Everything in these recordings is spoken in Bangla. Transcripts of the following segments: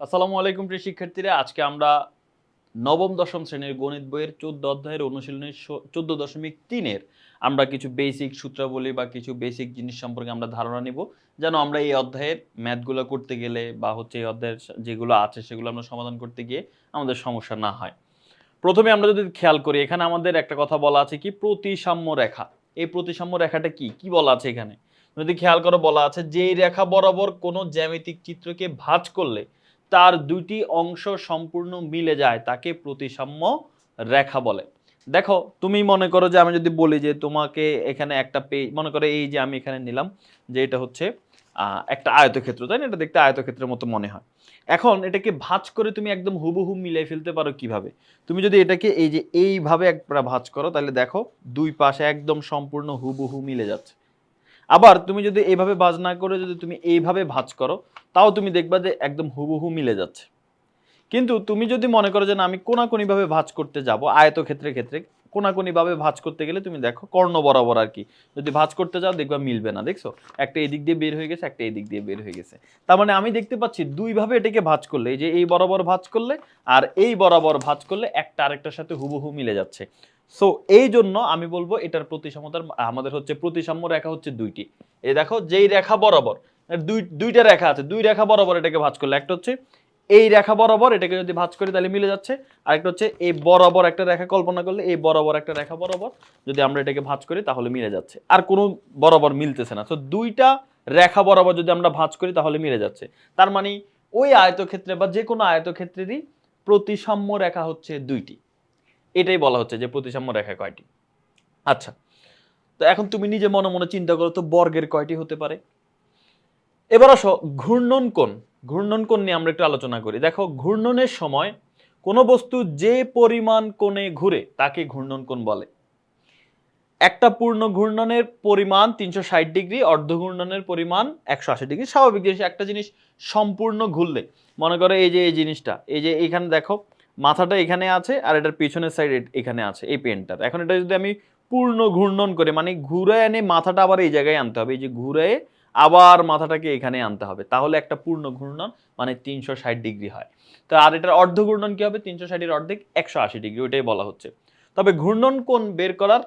আসসালামু আলাইকুম প্রিয় শিক্ষার্থীরা, আজকে আমরা নবম, দশম শ্রেণির গণিত বইয়ের চোদ্দ অধ্যায়ের অনুশীলনের চোদ্দ দশমিক তিনের আমরা কিছু বেসিক সূত্রাবলী বা কিছু বেসিক জিনিস সম্পর্কে আমরা ধারণা নিব। যেন আমরা এই অধ্যায়ের ম্যাথগুলো করতে গেলে বা হচ্ছে এই অধ্যায়ের যেগুলো আছে সেগুলো আমরা সমাধান করতে গিয়ে আমাদের সমস্যা না হয়। প্রথমে আমরা যদি খেয়াল করি, এখানে আমাদের একটা কথা বলা আছে কি? প্রতিসাম্য রেখা। এই প্রতিসাম্য রেখাটা কি? কি বলা আছে এখানে? যদি খেয়াল করো, বলা আছে যে রেখা বরাবর কোনো জ্যামিতিক চিত্রকে ভাঁজ করলে তার দুইটি অংশ সম্পূর্ণ মিলে যায়, তাকে প্রতিসাম্য রেখা বলে। দেখো, তুমি মনে করো যে আমি যদি বলি যে তোমাকে এখানে একটা পেজ মনে করো এই যে আমি এখানে নিলাম, যে এটা হচ্ছে একটা আয়তক্ষেত্র, তাই না? এটা দেখতে আয়তক্ষেত্রের মতো মনে হয়। এখন এটাকে ভাঁজ করে তুমি একদম হুবহু মিলিয়ে ফেলতে পারো কীভাবে? তুমি যদি এটাকে এই যে এইভাবে একটা ভাঁজ করো, তাহলে দেখো দুই পাশে একদম সম্পূর্ণ হুবহু মিলে যাচ্ছে। আবার তুমি যদি এইভাবে ভাজ না করে যদি তুমি এইভাবে ভাজ করো, তাও তুমি দেখবা যে একদম হুবহু মিলে যাচ্ছে। কিন্তু তুমি যদি মনে করো যে না, আমি কোনাকুনিভাবে ভাজ করতে যাব আয়তক্ষেত্রের ক্ষেত্রে কোনাকুনিভাবে ভাঁজ করতে গেলে তুমি দেখো কর্ণ বরাবর আর কি। যদি ভাঁজ করতে যাও দেখবা মিলবে না, দেখছ? একটা এদিক দিয়ে বের হয়ে গেছে, একটা এদিক দিয়ে বের হয়ে গেছে। তার মানে আমি দেখতে পাচ্ছি দুইভাবে এটাকে ভাঁজ করলে, এই যে এই বরাবর ভাঁজ করলে আর এই বরাবর ভাঁজ করলে একটা আরেকটার সাথে হুবহু মিলে যাচ্ছে। সো এই জন্য আমি বলব এটার প্রতিসাম্যতার আমাদের হচ্ছে প্রতিসাম্য রেখা হচ্ছে দুইটি। এই দেখো যেই রেখা বরাবর, দুই, দুইটা রেখা আছে, দুই রেখা বরাবর এটাকে ভাঁজ করলে, একটা হচ্ছে এই রেখা বরাবর, এটাকে যদি ভাঁজ করি তাহলে মিলে যাচ্ছে। আর একটা হচ্ছে এই বরাবর একটা রেখা কল্পনা করলে এই বরাবর একটা রেখা বরাবর যদি আমরা এটাকে ভাঁজ করি তাহলে মিলে যাচ্ছে। আর কোনো বরাবর মিলতেছে না। তো দুইটা রেখা বরাবর যদি আমরা ভাঁজ করি তাহলে মিলে যাচ্ছে। তার মানে ওই আয়তক্ষেত্রে বা যে কোনো আয়তক্ষেত্রেরই প্রতিসাম্য রেখা হচ্ছে দুইটি। এটাই বলা হচ্ছে যে প্রতিসাম্য রেখা কয়টি। আচ্ছা তো এখন তুমি নিজে মনে মনে চিন্তা করো তো বর্গের কয়টি হতে পারে। এবার আসো ঘূর্ণন কোণ। ঘূর্ণন কোণ নিয়ে আমরা একটু আলোচনা করি। দেখো, ঘূর্ণনের সময় কোনো বস্তু যে পরিমাণ কোণে ঘুরে তাকে ঘূর্ণন কোণ বলে। একটা পূর্ণ ঘূর্ণনের পরিমাণ তিনশো ষাট ডিগ্রি, অর্ধ ঘূর্ণনের পরিমাণ একশো আশি ডিগ্রি। স্বাভাবিক জিনিস, একটা জিনিস সম্পূর্ণ ঘুরলে। মনে করো এই যে এই জিনিসটা, এই যে এখানে দেখো, মাথাটা এখানে আছে আর এটার পিছনের সাইড এখানে আছে, এই পেনটার এখন এটা যদি আমি পূর্ণ ঘূর্ণন করে মানে ঘুরে এনে মাথাটা আবার এই জায়গায় আনতে হবে। এই যে ঘুরে আবার মাথাটাকে এখানে আনতে হবে। তাহলে একটা পূর্ণ ঘূর্ণন মানে তিনশো ষাট ডিগ্রি হয়। তো আর এটার অর্ধ ঘূর্ণন কি হবে? তিনশো ষাটের অর্ধেক একশো আশি ডিগ্রি, ওইটাই বলা হচ্ছে। তবে ঘূর্ণন কোণ বের করার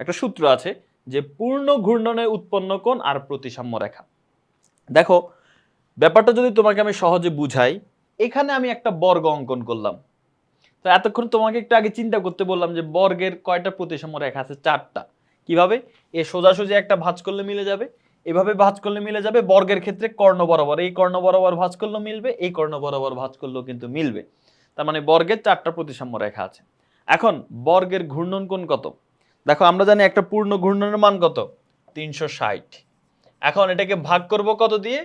একটা সূত্র আছে যে পূর্ণ ঘূর্ণনের উৎপন্ন কোণ আর প্রতিসাম্য রেখা। দেখো, ব্যাপারটা যদি তোমাকে আমি সহজে বুঝাই, এখানে আমি একটা বর্গ অঙ্কন করলাম। তো এতক্ষণ তোমাকে একটু আগে চিন্তা করতে বললাম যে বর্গের কয়টা প্রতিসাম্য রেখা আছে? চারটা। কীভাবে? এ সোজাসুজি একটা ভাঁজ করলে মিলে যাবে। এভাবে ভাঁজ করলে মিলে যাবে, বর্গের ক্ষেত্রে কর্ণ বরাবর। এই কর্ণ বরাবর ভাঁজ করলেও মিলবে, এই কর্ণ বরাবর ভাঁজ করলেও কিন্তু মিলবে। তার মানে বর্গের চারটা প্রতিসাম্য রেখা আছে। এখন বর্গের ঘূর্ণন কোণ কত? দেখো, আমরা জানি একটা পূর্ণ ঘূর্ণনের মান কত? তিনশো ষাট। এখন এটাকে ভাগ করব কত দিয়ে?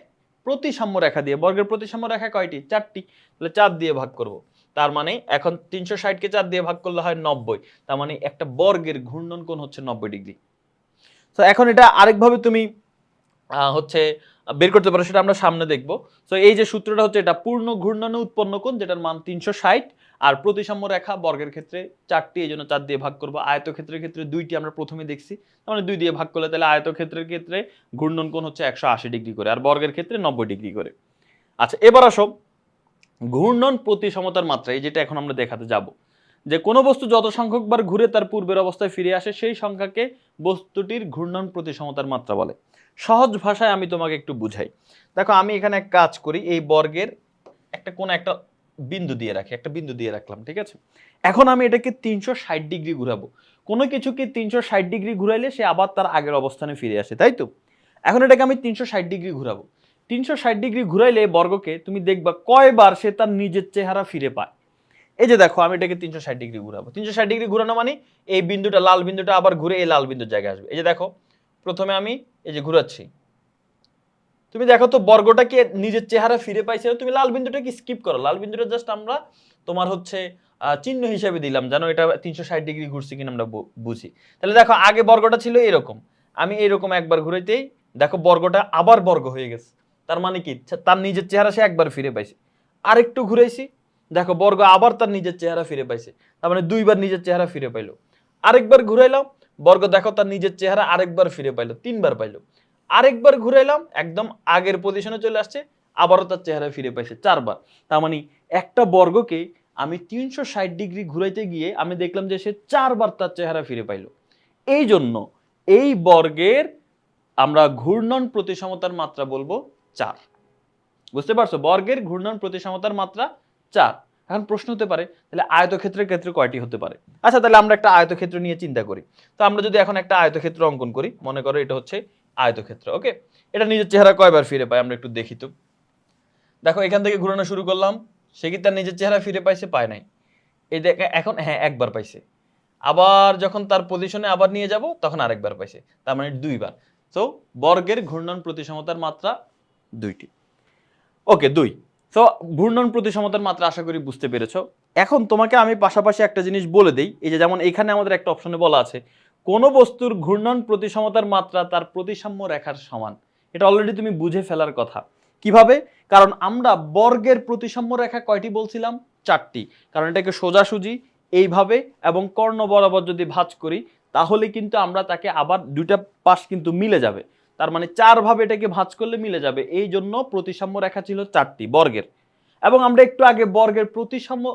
প্রতিসাম্য রেখা দিয়ে। বর্গের প্রতিসাম্য রেখা কয়টি? চারটি। তাহলে চার দিয়ে ভাগ করব। তার মানে এখন তিনশো ষাটকে চার দিয়ে ভাগ করলে হয় নব্বই। তার মানে একটা বর্গের ঘূর্ণন কোণ হচ্ছে নব্বই ডিগ্রি। তো এখন এটা আরেকভাবে তুমি হচ্ছে বের করতে পারো, সেটা আমরা সামনে দেখব। তো এই যে সূত্রটা হচ্ছে এটা, পূর্ণ, ঘূর্ণনে উৎপন্ন কোণ, যেটার মান তিনশো ষাট, আর প্রতিসাম্য রেখা বর্গের ক্ষেত্রে চারটি, এই জন্য চার দিয়ে ভাগ করব। আয়তক্ষেত্রের ক্ষেত্রে দুইটি আমরা প্রথমে দেখছি মানে দুই দিয়ে ভাগ করলে তাহলে আয়তক্ষেত্রের ক্ষেত্রে ঘূর্ণন কোণ হচ্ছে একশো আশি ডিগ্রি করে, আর বর্গের ক্ষেত্রে নব্বই ডিগ্রি করে। আচ্ছা এবার আসো। ঘূর্ণন প্রতিসমতার মাত্রা, এই যেটা এখন আমরা দেখাতে যাব। যে কোনো বস্তু যত সংখ্যকবার ঘুরে তার পূর্বের অবস্থায় ফিরে আসে, সেই সংখ্যাকে বস্তুটির ঘূর্ণন প্রতিসমতার মাত্রা বলে। সহজ ভাষায় আমি তোমাকে একটু বুঝাই। দেখো, আমি এখানে এক কাজ করি, এই বর্গের একটা কোন একটা বিন্দু দিয়ে রাখি, একটা বিন্দু দিয়ে রাখলাম, ঠিক আছে? এখন আমি এটাকে তিনশো ষাট ডিগ্রি ঘুরাবো। কোনো কিছুকে তিনশো ষাট ডিগ্রি ঘুরাইলে সে আবার তার আগের অবস্থানে ফিরে আসে, তাই তো? এখন এটাকে আমি তিনশো ষাট ডিগ্রি ঘুরাবো। তিনশো ষাট ডিগ্রি ঘুরাইলে বর্গকে তুমি দেখবা, কয়বার সে তার নিজের চেহারা ফিরে পায়। এই যে দেখো, আমি এটাকে তিনশো ষাট ডিগ্রি ঘুরাবো। তিনশো ষাট ডিগ্রি ঘুরানো মানে এই বিন্দুটা, লাল বিন্দুটা আবার ঘুরে এই লাল বিন্দুর জায়গায় আসবে। এই যে দেখো প্রথমে আমি এই যে ঘুরাচ্ছি। তুমি দেখো তো বর্গটাকে নিজের চেহারা ফিরে পাইছে তুমি লাল বিন্দুটাকে স্কিপ করো। লাল বিন্দুটা জাস্ট আমরা তোমার হচ্ছে চিহ্ন হিসাবে দিলাম জানো এটা তিনশো ষাট ডিগ্রি ঘুরছে কিনা আমরা বুঝি। তাহলে দেখো, আগে বর্গটা ছিল এরকম। আমি এরকম একবার ঘুরাইতেই, দেখো বর্গটা আবার বর্গ হয়ে গেছে। তার মানে কি? তার নিজের চেহারা সে একবার ফিরে পাইছে। আরেকটু ঘুরাইছি, দেখো বর্গ আবার তার নিজের চেহারা ফিরে পাইছে। তার মানে দুইবার নিজের চেহারা ফিরে পাইলো। আরেকবার ঘুরাইলাম বর্গ, দেখো তার নিজের চেহারা আরেকবার ফিরে পাইলো, তিনবার পাইলো। আরেকবার ঘুরাইলাম একদম আগের পজিশনে চলে আসছে, আবারও তার চেহারা ফিরে পাইছে, চারবার। তার মানে একটা বর্গকে আমি তিনশো ষাট ডিগ্রি ঘুরাইতে গিয়ে আমি দেখলাম যে সে চারবার তার চেহারা ফিরে পাইল। এই জন্য এই বর্গের আমরা ঘূর্ণন প্রতিসমতার মাত্রা বলব চার। বুঝতে পারছ? বর্গের ঘূর্ণন প্রতিসমতার মাত্রা চার। এখন প্রশ্ন হতে পারে, তাহলে আয়তক্ষেত্রের ক্ষেত্রে কয়টি হতে পারে? আচ্ছা তাহলে আমরা একটা আয়তক্ষেত্র নিয়ে চিন্তা করি। তো আমরা যদি এখন একটা আয়তক্ষেত্র অঙ্কন করি, মনে করো এটা হচ্ছে আয়তক্ষেত্র, ওকে? এটা নিজের চেহারা কয়বার ফিরে পায়, আমরা একটু দেখি তো। দেখো, এখান থেকে ঘুরানো শুরু করলাম, সে কি তার নিজের চেহারা ফিরে পাইছে? পায় নাই। এই দেখ, এখন হ্যাঁ একবার পাইছে। আবার যখন তার পজিশনে আবার নিয়ে যাব, তখন আরেকবার পাইছে, তার মানে দুইবার। তো বর্গের ঘূর্ণন প্রতিসমতার মাত্রা দুইটি। ওকে, দুই। তো ঘূর্ণন প্রতিসমতার মাত্রা আশা করি বুঝতে পেরেছ। এখন তোমাকে আমি পাশাপাশি একটা জিনিস বলে দেই, এই যে যেমন এখানে আমাদের একটা অপশনে বলা আছে, কোন বস্তুর ঘূর্ণন প্রতিসমতার মাত্রা তার প্রতিসাম্য রেখার সমান। এটা অলরেডি তুমি বুঝে ফেলার কথা। কীভাবে? কারণ আমরা বর্গের প্রতিসাম্য রেখা কয়টি বলছিলাম? চারটি। কারণ এটাকে সোজাসুজি, এইভাবে এবং কর্ণ বরাবর যদি ভাঁজ করি, তাহলে কিন্তু আমরা তাকে আবার দুইটা পাশ কিন্তু মিলে যাবে। তার মানে চারভাবে এটাকে ভাঁজ করলে মিলে যাবে। এই জন্য প্রতিসাম্য রেখা ছিল চারটি বর্গের। এবং আমরা একটু আগে বর্গের প্রতিসাম্য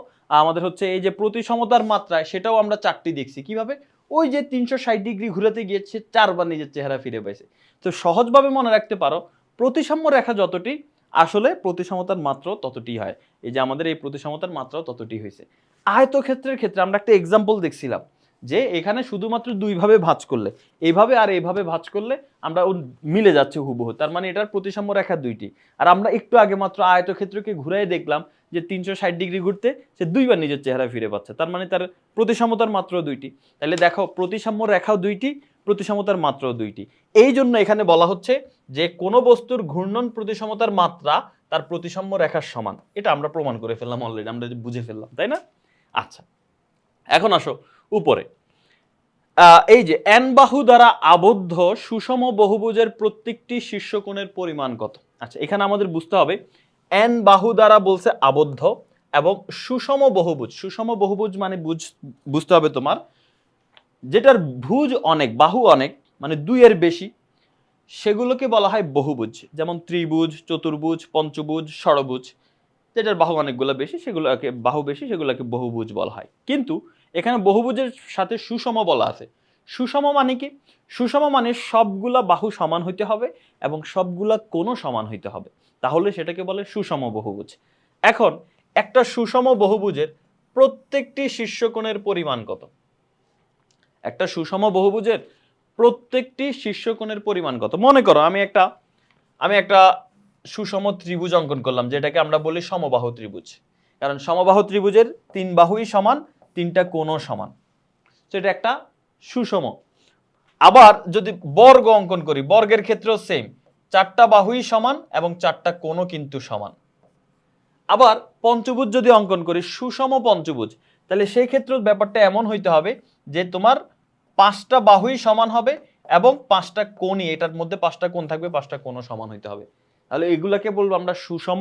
আমাদের হচ্ছে এই যে প্রতিসমতার মাত্রায় সেটাও আমরা চারটি দেখছি। কীভাবে? ওই যে তিনশো ষাট ডিগ্রি ঘুরাতে গিয়েছে, চারবার নিজের চেহারা ফিরে পেয়েছে তো সহজভাবে মনে রাখতে পারো, প্রতিসাম্য রেখা যতটি, আসলে প্রতিসমতার মাত্র ততটি হয়। এই যে আমাদের এই প্রতিসমতার মাত্রাও ততটি হয়েছে আয়তক্ষেত্রের ক্ষেত্রে আমরা একটা এক্সাম্পল দেখছিলাম। যে এখানে শুধুমাত্র দুইভাবে ভাঁজ করলে এইভাবে আর এইভাবে ভাঁজ করলে আমরা ও মিলে যাচ্ছে হুবহু। তার মানে এটার প্রতিসাম্য রেখা দুইটি। আর আমরা একটু আগে মাত্র আয়তক্ষেত্রকে ঘুরাই দেখলাম যে তিনশো ষাট ডিগ্রি ঘুরতে সে দুইবার নিজের চেহারা ফিরে পাচ্ছে। তার মানে তার প্রতিসাম্যতার মাত্র দুইটি। তাহলে দেখো, প্রতিসাম্য রেখাও দুইটি প্রতিসমতার মাত্রাও দুইটি। এই জন্য এখানে বলা হচ্ছে যে কোনো বস্তুর ঘূর্ণন প্রতিসমতার মাত্রা তার প্রতিসাম্য রেখার সমান। এটা আমরা প্রমাণ করে ফেললাম অলরেডি আমরা বুঝে ফেললাম, তাই না? আচ্ছা এখন আসো। উপরে। এই যে এন বাহু দ্বারা আবদ্ধ সুষম বহুভুজের প্রত্যেকটি শীর্ষকোণের পরিমাণ কত? আচ্ছা এখানে আমাদের বুঝতে হবে, এন বাহু দ্বারা বলছে আবদ্ধ এবং সুষম বহুভুজ। সুষম বহুভুজ মানে বুঝ, বুঝতে হবে তোমার, যেটার ভুজ অনেক, বাহু অনেক মানে দুইয়ের বেশি, সেগুলোকে বলা হয় বহুভুজ। যেমন ত্রিভুজ, চতুর্ভুজ, পঞ্চভুজ, ষড়ভুজ, যেটার বাহু অনেকগুলো বেশি, সেগুলোকে, বাহু বেশি, সেগুলোকে বহুভুজ বলা হয়। কিন্তু এখানে বহুভুজের সাথে সুষম বলা আছে। সুষম মানে কি? সুষম মানে সবগুলা বাহু সমান হইতে হবে এবং সবগুলা কোনো সমান হইতে হবে। তাহলে সেটাকে বলে সুষম বহুভুজ। এখন, একটা সুষম বহুভুজের প্রত্যেকটি শীর্ষকোণের পরিমাণ কত? একটা সুষম বহুভুজের প্রত্যেকটি শীর্ষকোণের পরিমাণ কত? মনে করো, আমি একটা আমি একটা সুষম ত্রিভুজ অঙ্কন করলাম, যেটাকে আমরা বলি সমবাহু ত্রিভুজ। কারণ সমবাহু ত্রিভুজের তিন বাহুই সমান তিনটা কোণও সমান। তো এটা একটা সুষম। আবার যদি বর্গ অঙ্কন করি, বর্গের ক্ষেত্রেও সেম চারটা বাহুই সমান এবং চারটা কোণও কিন্তু সমান। আবার পঞ্চভুজ যদি অঙ্কন করি, সুষম পঞ্চভুজ, তাহলে সেই ক্ষেত্রে ব্যাপারটা এমন হইতে হবে যে তোমার পাঁচটা বাহুই সমান হবে এবং পাঁচটা কোণই, এটার মধ্যে পাঁচটা কোণ থাকবে, পাঁচটা কোণও সমান হইতে হবে। তাহলে এগুলাকে বলব আমরা সুষম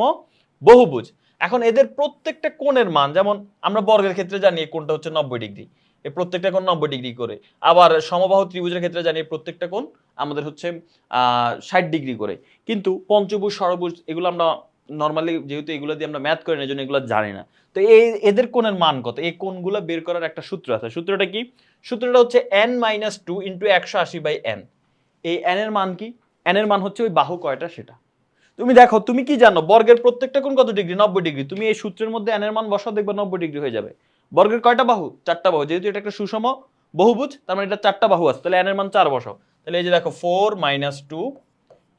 বহুভুজ। এখন এদের প্রত্যেকটা কোণের মান, যেমন আমরা বর্গের ক্ষেত্রে জানি কোণটা হচ্ছে নব্বই ডিগ্রি, এই প্রত্যেকটা কোণ নব্বই ডিগ্রি করে। আবার সমবাহু ত্রিভুজের ক্ষেত্রে জানি প্রত্যেকটা কোণ আমাদের হচ্ছে ষাট ডিগ্রি করে। কিন্তু পঞ্চভুজ ষড়ভুজ এগুলো আমরা নর্মালি যেহেতু এগুলো দিয়ে আমরা ম্যাথ করি না জন্য এগুলো জানি না। তো এই এদের কোণের মান কত? এই কোণগুলো বের করার একটা সূত্র আছে। সূত্রটা কি? সূত্রটা হচ্ছে এন মাইনাস টু ইন্টু একশো আশি বাই এন এই এন এর মান কি? এন এর মান হচ্ছে ওই বাহু কয়টা? সেটা। তুমি দেখো, তুমি কি জানো, বর্গের প্রত্যেকটা কোণ কত ডিগ্রি নব্বই ডিগ্রি তুমি এই সূত্রের মধ্যে এনের মান বসাও, দেখবে নব্বই ডিগ্রি হয়ে যাবে। বর্গের কয়টা বাহু? চারটা বাহু। যেহেতু এটা একটা সুষম বহুভুজ, তার মানে এটা চারটা বাহু আছে। তাহলে এনের মান চার বসাও। তাহলে এই যে দেখো ফোর মাইনাস টু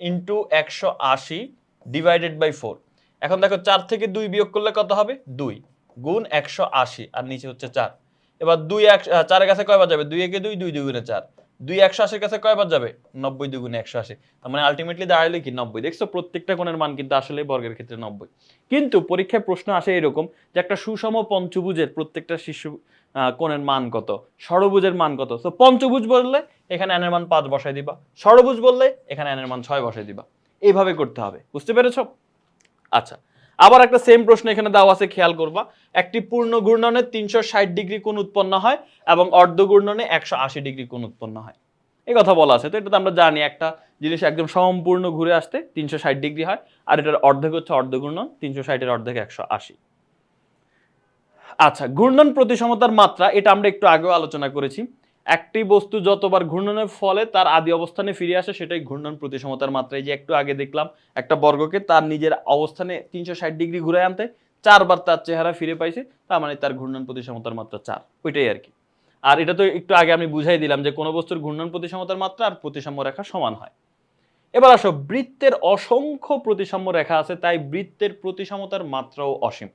ইন্টু একশো আশি ডিভাইডেড বাই ফোর এখন দেখো, চার থেকে দুই বিয়োগ করলে কত হবে? দুই গুণ একশো আশি, আর নিচে হচ্ছে চার। এবার দুই এক চারের কাছে কয়বার যাবে? দুই একে দুই দুই দুই গুণে চার। দুই একশো আশির কাছে কয়বার যাবে? নব্বই দুগুণে একশো আশি। তার মানে আলটিমেটলি দাঁড়ালে কি? নব্বই। দেখছ, প্রত্যেকটা কোণের মান কিন্তু আসলে বর্গের ক্ষেত্রে নব্বই। কিন্তু পরীক্ষায় প্রশ্ন আসে এরকম যে একটা সুষম পঞ্চভুজের প্রত্যেকটা শিশু কোণের মান কত? ষড়ভুজের মান কত? তো পঞ্চভুজ বললে এখানে এনের মান পাঁচ বসাই দিবা। ষড়ভুজ বললে এখানে এনের মান ছয় বসাই দিবা। এইভাবে করতে হবে। বুঝতে পেরেছ? আচ্ছা। আবার একটা সেম প্রশ্ন এখানে দেওয়া আছে, খেয়াল করবা। একটি পূর্ণ ঘূর্ণনে তিনশো ষাট ডিগ্রি কোণ উৎপন্ন হয় এবং অর্ধ ঘূর্ণনে একশো আশি ডিগ্রি কোণ উৎপন্ন হয়। এই কথা বলা আছে। তো এটা তো আমরা জানি, একটা জিনিস একদম সম্পূর্ণ ঘুরে আসতে তিনশো ষাট ডিগ্রি হয় আর এটার অর্ধেক হচ্ছে অর্ধঘূর্ণন তিনশো ষাটের অর্ধেক একশো আশি। আচ্ছা ঘূর্ণন প্রতিসমতার মাত্রা, এটা আমরা একটু আগেও আলোচনা করেছি। একটি বস্তু যতবার ঘূর্ণনের ফলে তার আদি অবস্থানে ফিরে আসে, সেটাই ঘূর্ণন প্রতিসমতার মাত্রা। এই যে একটু আগে দেখলাম, একটা বর্গকে তার নিজের অবস্থানে তিনশো ষাট ডিগ্রি ঘুরে আনতে, চারবার তার চেহারা ফিরে পাইছে, তার মানে তার ঘূর্ণন প্রতিসমতার মাত্রা চার, ওইটাই আর কি। আর এটা তো একটু আগে আমি বুঝাই দিলাম যে কোনো বস্তুর ঘূর্ণন প্রতিসমতার মাত্রা আর প্রতিসাম্য রেখা সমান হয়। এবার আসো, বৃত্তের অসংখ্য প্রতিসাম্য রেখা আছে, তাই বৃত্তের প্রতিসমতার মাত্রাও অসীম।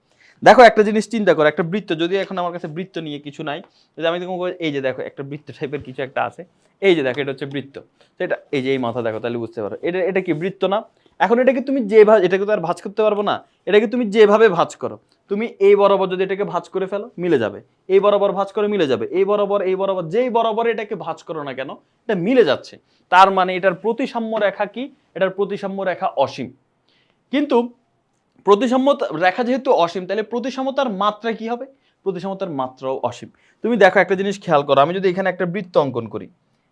দেখো, একটা জিনিস চিন্তা করো, একটা বৃত্ত, যদি এখন আমার কাছে বৃত্ত নিয়ে কিছু নাই, যদি আমি তোমাকে এই যে দেখো, একটা বৃত্ত টাইপের কিছু একটা আছে, এই যে দেখো, এটা হচ্ছে বৃত্ত। তো এটা, এই যে এই মাথা দেখো, তাহলে বুঝতে পারো। এটা এটা কি বৃত্ত না? এখন এটাকে তুমি যেভাবে এটাকে তো আর ভাঁজ করতে পারব না, এটাকে তুমি যেভাবে ভাঁজ করো, তুমি এই বরাবর যদি এটাকে ভাঁজ করে ফেলো, মিলে যাবে। এই বরাবর ভাঁজ করে, মিলে যাবে। এই বরাবর এই বরাবর, যেই বরাবর এটাকে ভাঁজ করো না কেন, এটা মিলে যাচ্ছে। তার মানে এটার প্রতিসাম্য রেখা কি? এটার প্রতিসাম্য রেখা অসীম। কিন্তু প্রতিসাম্য রেখা যেহেতু অসীম, তাহলে প্রতিসমতার মাত্রা কি হবে? প্রতিসমতার মাত্রাও অসীম। তুমি দেখো একটা জিনিস খেয়াল করো, আমি যদি এখানে একটা বৃত্ত অঙ্কন করি,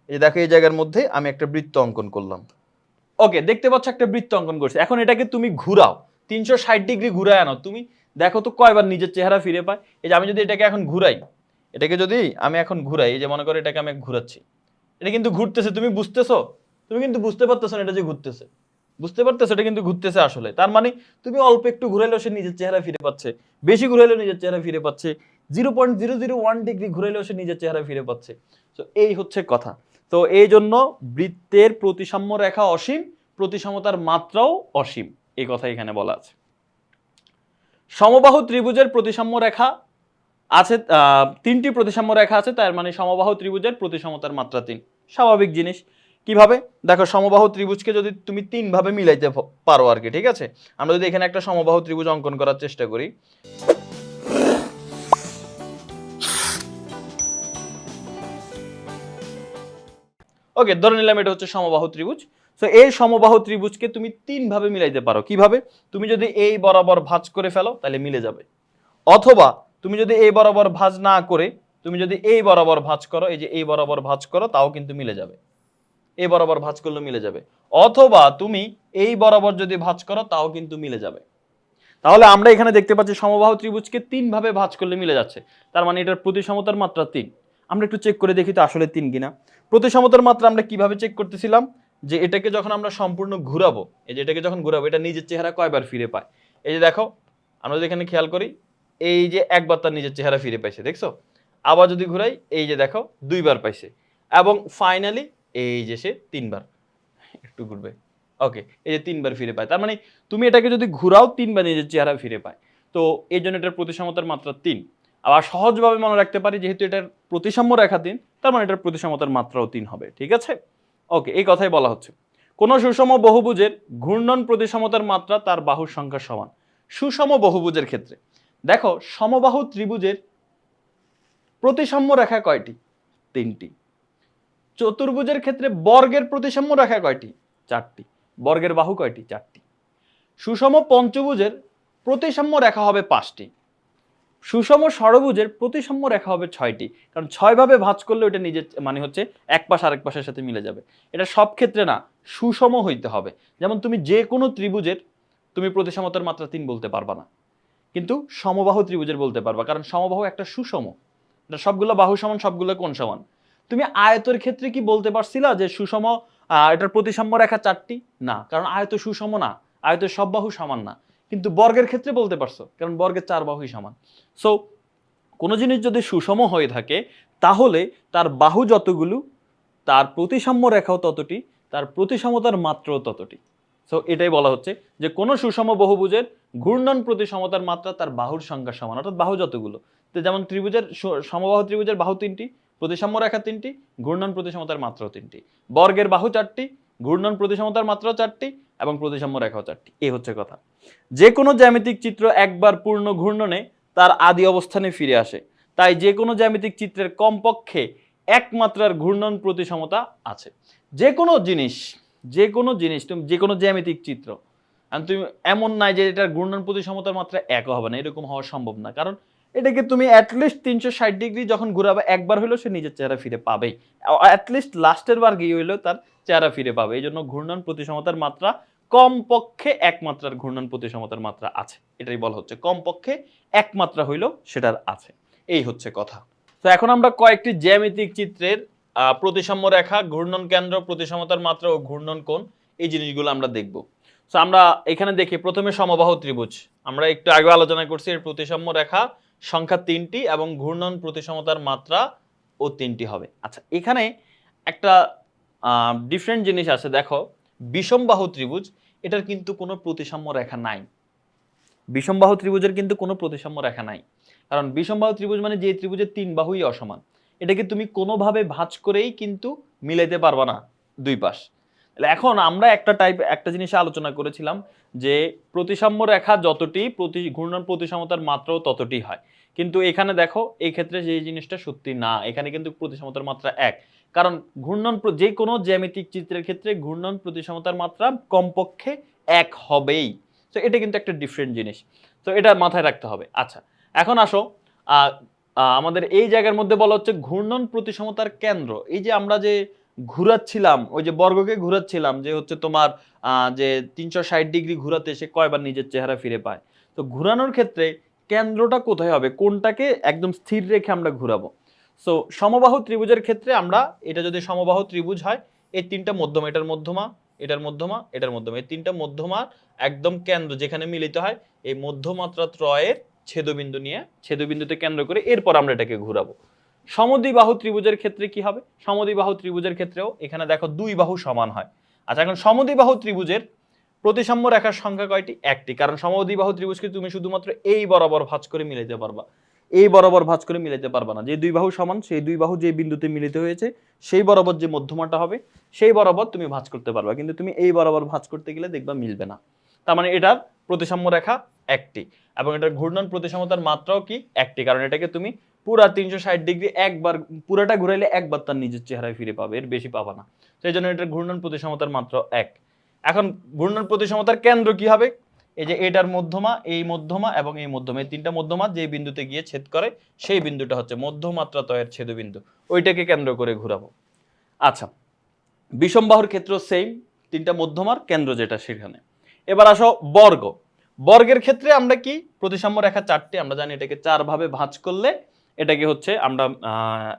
এই দেখো এই জায়গার মধ্যে আমি একটা বৃত্ত অঙ্কন করলাম। ওকে, দেখতে পাচ্ছ একটা বৃত্ত অঙ্কন করছে। এখন এটাকে তুমি ঘুরাও। তিনশো ষাট ডিগ্রি ঘুরায় আনো। তুমি দেখো তো কয়বার নিজের চেহারা ফিরে পায়। এই যে আমি যদি এটাকে এখন ঘুরাই, এটাকে যদি আমি এখন ঘুরাই, এই যে মনে করো এটাকে আমি ঘুরাচ্ছি। এটা কিন্তু ঘুরতেছে, তুমি বুঝতেছো? তুমি কিন্তু বুঝতে পারতেছো না এটা যে ঘুরতেছে। বুঝতে পারতেছো? এটা কিন্তু ঘুরতেছে আসলে। তার মানে তুমি অল্প একটু ঘুরাইলেও সে নিজের চেহারা ফিরে পাচ্ছে। বেশি ঘুরাইলেও নিজের চেহারা ফিরে পাচ্ছে। Zero point zero zero one degree ঘুরাইলেও সে নিজের চেহারা ফিরে পাচ্ছে। তো এই হচ্ছে কথা। তো এই জন্য বৃত্তের প্রতিসাম্য রেখা অসীম, প্রতিসমতার মাত্রাও অসীম। এই কথা এখানে বলা আছে। সমবাহু ত্রিভুজের প্রতিসাম্য রেখা আছে তিনটি প্রতিসাম্য রেখা আছে। তার মানে সমবাহু ত্রিভুজের প্রতিসমতার মাত্রা তিন। স্বাভাবিক জিনিস। কীভাবে? দেখো সমবাহু ত্রিভুজকে যদি তুমি তিন ভাবে মিলাইতে পারো আর কি, ঠিক আছে? আমরা যদি এখানে একটা সমবাহু ত্রিভুজ অঙ্কন করার চেষ্টা করি। ওকে ধরে নিলাম এটা হচ্ছে সমবাহু ত্রিভুজ। সো এই সমবাহু ত্রিভুজকে তুমি তিন ভাবে মিলাইতে পারো। কীভাবে? তুমি যদি এই বরাবর ভাঁজ করে ফেলো, তাহলে মিলে যাবে। অথবা তুমি যদি এই বরাবর ভাঁজ না করে, তুমি যদি এই বরাবর ভাঁজ করো, এই যে এই বরাবর ভাঁজ করো, তাও কিন্তু মিলে যাবে। এই বরাবর ভাঁজ করলে মিলে যাবে। অথবা তুমি এই বরাবর যদি ভাঁজ করো, তাও কিন্তু মিলে যাবে। তাহলে আমরা এখানে দেখতে পাচ্ছি সমবাহু ত্রিভুজকে তিন ভাবে ভাঁজ করলে মিলে যাচ্ছে। তার মানে এটার প্রতিসমতার মাত্রা তিন। আমরা একটু চেক করে দেখি তো আসলে তিন কিনা। প্রতিসমতার মাত্রা আমরা কীভাবে চেক করতেছিলাম? যে এটাকে যখন আমরা সম্পূর্ণ ঘুরাবো, এই যে এটাকে যখন ঘুরাবো, এটা নিজের চেহারা কয়বার ফিরে পায়? এই যে দেখো, আমরা যদি এখানে খেয়াল করি, এই যে একবার তার নিজের চেহারা ফিরে পাইছে, দেখছ? আবার যদি ঘুরাই, এই যে দেখো, দুইবার পাইছে। এবং ফাইনালি এই যে সে তিনবার একটু ঘুরবে। ওকে এই যে তিনবার ফিরে পায়। তার মানে তুমি এটাকে যদি ঘুরাও, তিনবার নিজের চেহারা ফিরে পায়। তো এই জন্য এটার প্রতিসমতার মাত্রা তিন। আবার সহজভাবে মনে রাখতে পারি, যেহেতু এটার প্রতিসাম্য রেখা তিন, তার মানে এটার প্রতিসমতার মাত্রাও তিন হবে। ঠিক আছে? ওকে এই কথাই বলা হচ্ছে। কোনো সুষম বহুভুজের ঘূর্ণন প্রতিসমতার মাত্রা তার বাহুর সংখ্যা সমান। সুষম বহুভুজের ক্ষেত্রে। দেখো, সমবাহু ত্রিভুজের প্রতিসাম্য রেখা কয়টি? তিনটি। চতুর্ভুজের ক্ষেত্রে বর্গের প্রতিসাম্য রেখা কয়টি? চারটি। বর্গের বাহু কয়টি? চারটি। সুষম পঞ্চভুজের প্রতিসাম্য রেখা হবে পাঁচটি। সুষম ষড়ভুজের প্রতিসাম্য রেখা হবে ছয়টি। কারণ ছয়ভাবে ভাঁজ করলে ওটা নিজের মানে হচ্ছে এক পাশ আরেক পাশের সাথে মিলে যাবে। এটা সব ক্ষেত্রে না, সুষম হইতে হবে। যেমন তুমি যে কোনো ত্রিভুজের তুমি প্রতিসমতার মাত্রা তিন বলতে পারবা না। কিন্তু সমবাহু ত্রিভুজের বলতে পারবা। কারণ সমবাহু একটা সুষম। এটা সবগুলো বাহু সমান, সবগুলো কোন সমান। তুমি আয়তের ক্ষেত্রে কি বলতে পারছিলা যে সুষম এটার প্রতিসাম্য রেখা চারটি? না, কারণ আয়ত সুষম না আয়তের সব বাহু সমান না। কিন্তু বর্গের ক্ষেত্রে বলতে পারছ, কারণ বর্গের চার বাহুই সমান। সো কোনো জিনিস যদি সুষম হয়ে থাকে, তাহলে তার বাহু যতগুলো, তার প্রতিসাম্য রেখাও ততটি, তার প্রতিসমতার মাত্রাও ততটি। সো এটাই বলা হচ্ছে যে কোনো সুষম বহুভুজের ঘূর্ণন প্রতিসমতার মাত্রা তার বাহুর সংখ্যা সমান, অর্থাৎ বাহু যতগুলো। তো যেমন ত্রিভুজের সমবাহু ত্রিভুজের বাহু তিনটি প্রতিসাম্য রেখা তিনটি, ঘূর্ণন প্রতিসমতার মাত্রাও তিনটি। বর্গের বাহু চারটি, ঘূর্ণন প্রতিসমতার মাত্রাও চারটি এবং প্রতিসাম্য রেখাও চারটি। এই হচ্ছে কথা। যে কোনো জ্যামিতিক চিত্র একবার পূর্ণ ঘূর্ণনে তার আদি অবস্থানে ফিরে আসে। তাই যে কোনো জ্যামিতিক চিত্রের কমপক্ষে একমাত্রার ঘূর্ণন প্রতিসমতা আছে। যে কোনো জিনিস যে কোনো জিনিস, তুমি যে কোনো জ্যামিতিক চিত্র তুমি এমন নাই যে এটার ঘূর্ণন প্রতিসমতার মাত্রা একও হবে না, এরকম হওয়া সম্ভব না। কারণ এটাকে তুমি অ্যাটলিস্ট তিনশো ষাট ডিগ্রি যখন ঘুরাবে, একবার হলেও সে নিজের চেহারা ফিরে পাবেই। অ্যাটলিস্ট লাস্টের বার গিয়ে হইলেও তার চেহারা ফিরে পাবে। এই জন্য ঘূর্ণন প্রতিসমতার মাত্রা কমপক্ষে এক মাত্রার ঘূর্ণন প্রতিসমতার মাত্রা আছে। এটাই বলা হচ্ছে, কমপক্ষে এক মাত্রা হইলেও সেটার আছে। এই হচ্ছে কথা। তো এখন আমরা কয়েকটি জ্যামিতিক চিত্রের প্রতিসাম্য রেখা, ঘূর্ণন কেন্দ্র, প্রতিসমতার মাত্রা ও ঘূর্ণন কোণ, এই জিনিসগুলো আমরা দেখব। তো আমরা এখানে দেখি প্রথমে সমবাহু ত্রিভুজ। আমরা একটু আগে আলোচনা করছি, এর প্রতিসাম্য রেখা সংখ্যা তিনটি এবং ঘূর্ণন প্রতিসমতার মাত্রা ও তিনটি হবে। আচ্ছা এখানে একটা ডিফারেন্ট জিনিস আছে। দেখো, বিষমবাহু ত্রিভুজ, এটার কিন্তু কোনো প্রতিসাম্য রেখা নাই। বিষমবাহু ত্রিভুজের কিন্তু কোনো প্রতিসাম্য রেখা নাই। কারণ বিষমবাহু ত্রিভুজ মানে যে ত্রিভুজের তিন বাহুই অসমান। এটাকে তুমি কোনোভাবে ভাঁজ করেই কিন্তু মিলাইতে পারবা না দুই পাশ। এখন আমরা একটা টাইপ একটা জিনিস আলোচনা করেছিলাম যে প্রতিসাম্য রেখা যতটি, প্রতি, ঘূর্ণন প্রতিসমতার মাত্রাও ততটি হয়। কিন্তু এখানে দেখো, এই ক্ষেত্রে যে জিনিসটা সত্যি না, এখানে কিন্তু প্রতিসমতার মাত্রা এক। কারণ ঘূর্ণন যে কোনো জ্যামিতিক চিত্রের ক্ষেত্রে ঘূর্ণন প্রতিসমতার মাত্রা কমপক্ষে এক হবেই। তো এটা কিন্তু একটা ডিফারেন্ট জিনিস। তো এটা মাথায় রাখতে হবে। আচ্ছা এখন আসো আমাদের এই জায়গার মধ্যে বলা হচ্ছে ঘূর্ণন প্রতিসমতার কেন্দ্র। এই যে আমরা যে ঘুরাচ্ছিলাম, ওই যে বর্গকে ঘুরাচ্ছিলাম যে হচ্ছে তোমার যে তিনশো ষাট ডিগ্রি ঘুরাতে সে কয়বার নিজের চেহারা ফিরে পায়। তো ঘুরানোর ক্ষেত্রে কেন্দ্রটা কোথায় হবে? কোনটাকে একদম স্থির রেখে আমরা ঘুরাবো? সো সমবাহু ত্রিভুজের ক্ষেত্রে আমরা, এটা যদি সমবাহু ত্রিভুজ হয়, এই তিনটা মধ্যমা, এটার মধ্যমা এটার মধ্যমা এটার মধ্যমা, এই তিনটা মধ্যমা একদম কেন্দ্র যেখানে মিলিত হয়, এই মধ্যমাত্রা ত্রয়ের ছেদবিন্দু নিয়ে, ছেদবিন্দুতে কেন্দ্র করে এরপর আমরা এটাকে ঘুরাবো। সমদ্বিবাহু ত্রিভুজের ক্ষেত্রে কি হবে? সমদ্বিবাহু ত্রিভুজের ক্ষেত্রেও এখানে দেখো দুই বাহু সমান হয়। আচ্ছা এখন সমদ্বিবাহু ত্রিভুজের প্রতিসাম্য রেখার সংখ্যা কয়টি? একটি। কারণ সমদ্বিবাহু ত্রিভুজকে তুমি শুধুমাত্র এই বরাবর ভাঁজ করে মিলাইতে পারবা। এই বরাবর ভাঁজ করে মিলাইতে পারবা না। যে দুই বাহু সমান, সেই দুই বাহু যে বিন্দুতে মিলিত হয়েছে, সেই বরাবর যে মধ্যমাটা হবে, সেই বরাবর তুমি ভাঁজ করতে পারবা। কিন্তু তুমি এই বরাবর ভাঁজ করতে গেলে দেখবা মিলবে না। তার মানে এটার প্রতিসাম্য রেখা একটি। এবং এটার ঘূর্ণন প্রতিসাম্যতার মাত্রাও কি? একটি। কারণ এটাকে তুমি পুরা তিনশো ষাট ডিগ্রি একবার, পুরাটা ঘুরাইলে একবার তার নিজের চেহারায় ফিরে পাবে, এর বেশি পাবা না। সেই জন্য এটার ঘূর্ণন প্রতিসমতার মাত্র এক। এখন ঘূর্ণন প্রতিসমতার কেন্দ্র কি হবে? এই যে এটার মধ্যমা, এই মধ্যমা এবং এই মধ্যমা, এই তিনটা মধ্যমা যে বিন্দুতে গিয়ে ছেদ করে, সেই বিন্দুটা হচ্ছে মধ্যমাত্রা তয়ের ছেদবিন্দু। ওইটাকে কেন্দ্র করে ঘুরাবো। আচ্ছা বিষমবাহুর ক্ষেত্র সেম তিনটা মধ্যমার কেন্দ্র যেটা সেখানে। এবার আসো বর্গ। বর্গের ক্ষেত্রে আমরা কি? প্রতিসাম্য রেখা চারটি, আমরা জানি এটাকে চার ভাবে ভাঁজ করলে এটাকে হচ্ছে আমরা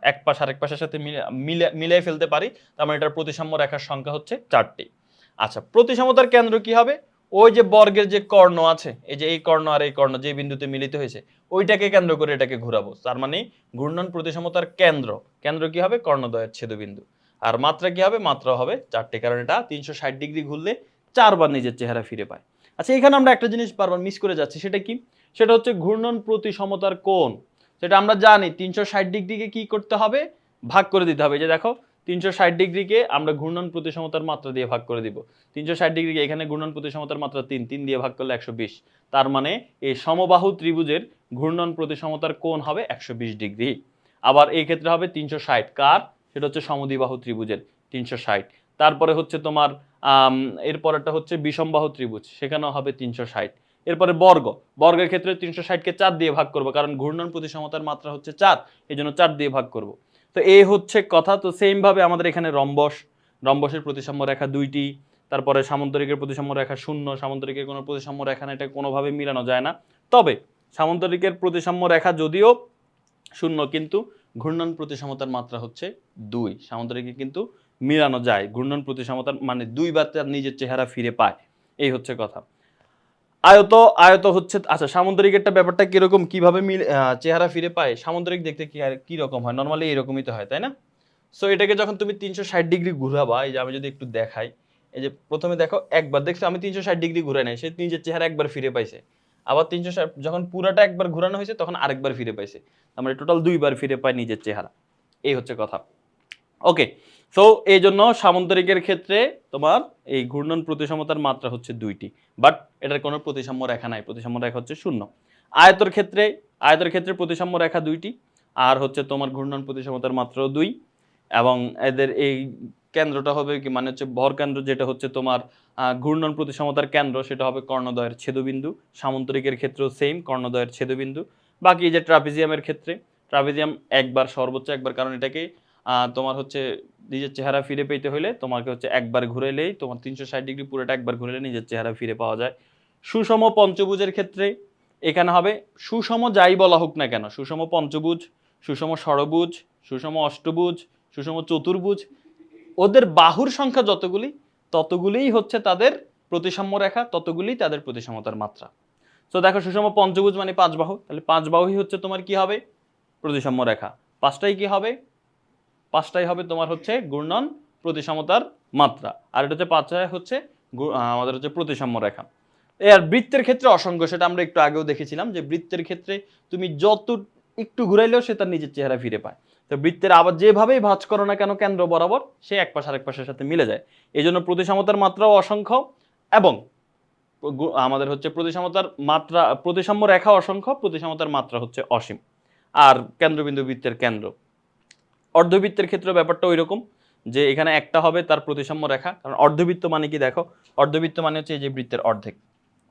এক পাশ আরেক পাশের সাথে মিলে- মিলে, মিলিয়ে ফেলতে পারি। তার মানে এটার প্রতিসাম্য রেখার সংখ্যা হচ্ছে চারটি। আচ্ছা প্রতিসমতার কেন্দ্র কি হবে? ওই যে বর্গের যে কর্ণ আছে, এই যে এই কর্ণ আর এই কর্ণ যে বিন্দুতে মিলিত হয়েছে, ওইটাকে কেন্দ্র করে এটাকে ঘুরাবো। তার মানে ঘূর্ণন প্রতিসমতার কেন্দ্র কেন্দ্র কি হবে? কর্ণদ্বয়ের ছেদবিন্দু। আর মাত্রা কি হবে? মাত্রা হবে চারটি, কারণ এটা তিনশো ষাট ডিগ্রি ঘুরলে চারবার নিজের চেহারা ফিরে পায়। আচ্ছা এখানে আমরা একটা জিনিস বারবার মিস করে যাচ্ছি, সেটা কি? সেটা হচ্ছে ঘূর্ণন প্রতিসমতার কোণ। সেটা আমরা জানি, তিনশো ষাট ডিগ্রিকে কি করতে হবে? ভাগ করে দিতে হবে। যে দেখো, তিনশো ষাট ডিগ্রিকে আমরা ঘূর্ণন প্রতিসমতার মাত্রা দিয়ে ভাগ করে দিব। তিনশো ষাট ডিগ্রিকে এখানে ঘূর্ণন প্রতিসমতার মাত্রা তিন তিন দিয়ে ভাগ করলে একশো বিশ। তার মানে এই সমবাহু ত্রিভুজের ঘূর্ণন প্রতিসমতার কোণ হবে একশো বিশ ডিগ্রি। আবার এই ক্ষেত্রে হবে তিনশো ষাট। কার? সেটা হচ্ছে সমদ্বিবাহু ত্রিভুজের তিনশো ষাট। তারপরে হচ্ছে তোমার এরপরেরটা হচ্ছে বিষমবাহু ত্রিভুজ, সেখানেও হবে তিনশো ষাট। এরপরে বর্গ। বর্গের ক্ষেত্রে তিনশো ষাটকে চার দিয়ে ভাগ করব, কারণ ঘূর্ণন প্রতিসমতার মাত্রা হচ্ছে চার এই জন্য চার দিয়ে ভাগ করব। তো এই হচ্ছে কথা, তো সেম ভাবে আমাদের এখানে রম্বস, রম্বসের প্রতিসাম্য রেখা দুইটি, তারপরে সামন্তরিকের প্রতিসাম্য রেখা শূন্য, সামন্তরিকের কোনো প্রতিসাম্য রেখা না, এটা কোনোভাবে মিলানো যায় না। তবে সামন্তরিকের প্রতিসাম্য রেখা যদিও শূন্য, কিন্তু ঘূর্ণন প্রতিসমতার মাত্রা হচ্ছে দুই, সামন্তরিকে কিন্তু মিলানো যায়। ঘূর্ণন প্রতিসমতার মানে দুইবার তার নিজের চেহারা ফিরে পায়, এই হচ্ছে কথা। আয়ত আয়ত হচ্ছে আচ্ছা সামুদ্রিক একটা ব্যাপারটা কীরকম, কীভাবে চেহারা ফিরে পায়? সামুদ্রিক দেখতে কি রকম হয়? নর্মালি এরকমই তো হয়, তাই না? সো এটাকে যখন তুমি তিনশো ষাট ডিগ্রি ঘুরাবা, এই যে আমি যদি একটু দেখাই, এই যে প্রথমে দেখো, একবার, দেখছ আমি তিনশো ষাট ডিগ্রি ঘুরে নাই, সে নিজের চেহারা একবার ফিরে পাইছে। আবার তিনশো ষাট, যখন পুরাটা একবার ঘুরানো হয়েছে, তখন আরেকবার ফিরে পাইছে। আমরা টোটাল দুইবার ফিরে পাই নিজের চেহারা। এই হচ্ছে কথা। ওকে সো এই জন্য সামন্তরিকের ক্ষেত্রে তোমার এই ঘূর্ণন প্রতিসমতার মাত্রা হচ্ছে দুইটি। বাট এটার কোনো প্রতিসাম্য রেখা নাই, প্রতিসাম্য রেখা হচ্ছে শূন্য। আয়তর ক্ষেত্রে আয়তর ক্ষেত্রে প্রতিসাম্য রেখা দুইটি, আর হচ্ছে তোমার ঘূর্ণন প্রতিসমতার মাত্র দুই, এবং এদের এই কেন্দ্রটা হবে কি মানে হচ্ছে ভর কেন্দ্র, যেটা হচ্ছে তোমার ঘূর্ণন প্রতিসমতার কেন্দ্র, সেটা হবে কর্ণদয়ের ছেদবিন্দু। সামন্তরিকের ক্ষেত্রেও সেম কর্ণদয়ের ছেদবিন্দু। বাকি যে ট্রাপিজিয়ামের ক্ষেত্রে, ট্রাপিজিয়াম একবার সর্বোচ্চ, একবার, কারণ এটাকে তোমার হচ্ছে নিজের চেহারা ফিরে পেতে হলে তোমাকে হচ্ছে একবার ঘুরেলেই তোমার তিনশো ষাট ডিগ্রি পুরোটা একবার ঘুরেলে নিজের চেহারা ফিরে পাওয়া যায়। সুষম পঞ্চভুজের ক্ষেত্রে এখানে হবে সুষম যাই বলা হোক না কেন, সুষম পঞ্চভুজ, সুষম ষড়ভুজ, সুষম অষ্টভুজ, সুষম চতুর্ভুজ, ওদের বাহুর সংখ্যা যতগুলি, ততগুলিই হচ্ছে তাদের প্রতিসাম্য রেখা ততগুলি তাদের প্রতিসাম্যতার মাত্রা। তো দেখো সুষম পঞ্চভুজ মানে পাঁচ বাহু, তাহলে পাঁচ বাহুই হচ্ছে তোমার কি হবে? প্রতিসাম্য রেখা। পাঁচটাই কি হবে? পাঁচটাই হবে তোমার হচ্ছে ঘূর্ণন প্রতিসাম্যতার মাত্রা। আর এটা হচ্ছে পাঁচটায় হচ্ছে আমাদের হচ্ছে প্রতিসাম্য রেখা। আর বৃত্তের ক্ষেত্রে অসংখ্য, সেটা আমরা একটু আগেও দেখেছিলাম যে বৃত্তের ক্ষেত্রে তুমি যত একটু ঘুরাইলেও সে তার নিজের চেহারা ফিরে পায়। তো বৃত্তের আবার যেভাবেই ভাঁজ করো না কেন, কেন্দ্র বরাবর সে এক পাশ আরেক পাশের সাথে মিলে যায়। এই জন্য প্রতিসাম্যতার মাত্রাও অসংখ্য এবং আমাদের হচ্ছে প্রতিসাম্যতার মাত্রা, প্রতিসাম্য রেখা অসংখ্য প্রতিসাম্যতার মাত্রা হচ্ছে অসীম। আর কেন্দ্রবিন্দু বৃত্তের কেন্দ্র। অর্ধবৃত্তের ক্ষেত্রে ব্যাপারটা ওই রকম যে এখানে একটা হবে তার প্রতিসাম্য রেখা। কারণ অর্ধবৃত্ত মানে কি দেখো? অর্ধবৃত্ত মানে হচ্ছে এই যে বৃত্তের অর্ধেক।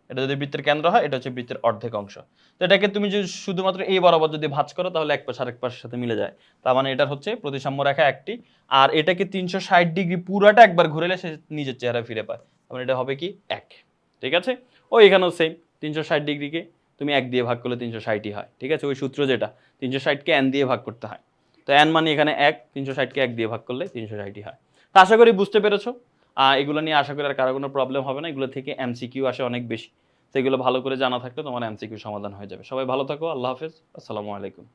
এটা যদি বৃত্তের কেন্দ্র হয়, এটা হচ্ছে বৃত্তের অর্ধেক অংশ। তো এটাকে তুমি যদি শুধুমাত্র এই বরাবর যদি ভাঁজ করো, তাহলে এক পাশ আরেক পাশের সাথে মিলে যায়। তার মানে এটার হচ্ছে প্রতিসাম্য রেখা একটি। আর এটাকে তিনশো ষাট ডিগ্রি পুরাটা একবার ঘুরেলে সে নিজের চেহারা ফিরে পায়। তার মানে এটা হবে কি? এক। ঠিক আছে? ও এখানেও সেম তিনশো ষাট ডিগ্রিকে তুমি এক দিয়ে ভাগ করলে তিনশো ষাটই হয়। ঠিক আছে? ওই সূত্র যেটা। তিনশো ষাটকে এন দিয়ে ভাগ করতে হয়। তো অ্যান মানে এখানে এক, তিনশো ষাটকে এক দিয়ে ভাগ করলে তিনশো ষাটই হয়। তো আশা করি বুঝতে পেরেছ। এগুলো নিয়ে আশা করি আর কারও কোনো প্রবলেম হবে না। এগুলো থেকে এমসিকিউ আসে অনেক বেশি। তো এগুলো ভালো করে জানা থাকলে তোমার এমসিকিউ সমাধান হয়ে যাবে। সবাই ভালো থাকো, আল্লাহ হাফেজ, আসসালামু আলাইকুম।